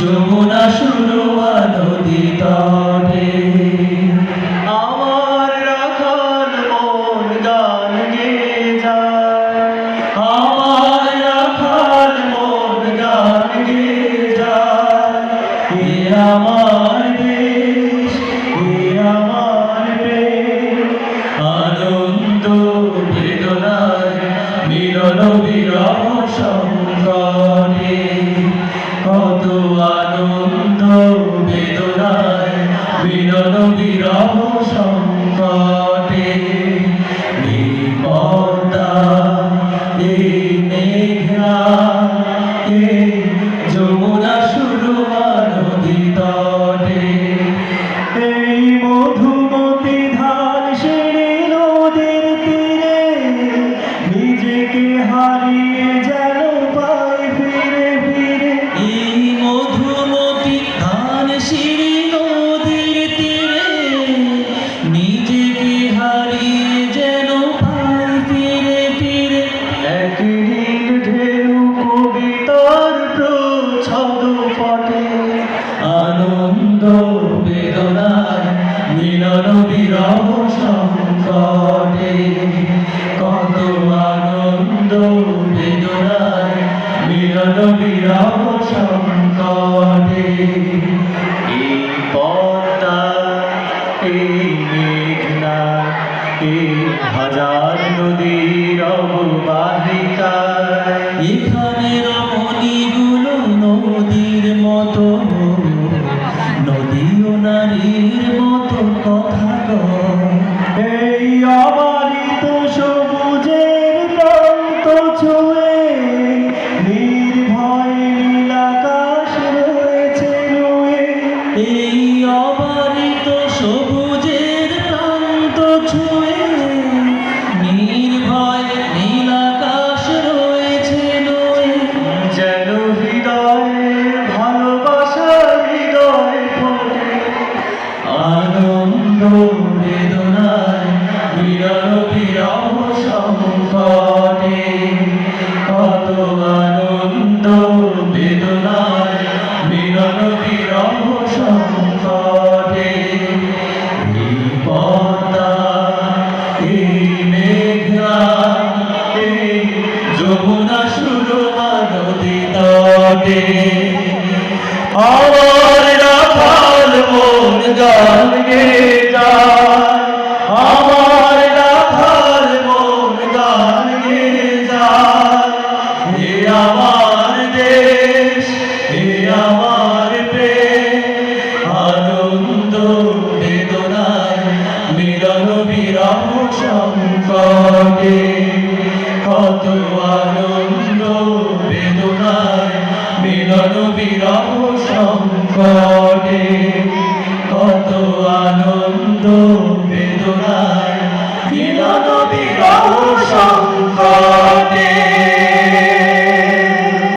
যমুনা শুরু নদী তটে আমার রাখাল মন গান যায়। আমার রাখাল মন গান গেয়ে যায়। আমার আনন্দ বেদনায় মিলন বিরহ সংকটে। বিপদা এ মেঘনা এই যমুনা শুরু নদী তটে এই মধুমতি সংকটে কত আনন্দ বেদনায় মিলন বিরহ সংকটে এই পদ্মা, এই মেঘনা, এই হাজার নদীর অববাহিকা এখানে রমণীগুলো নদীর মতো এই অবারিত তটে আমার রাখাল মন গান গে যায় আমার রাখাল মন গান গে হে আমার দেশ, হে আমার প্রেম। আনন্দ বেদনায় মিলন সংকটে। বিরহ সংকটে কত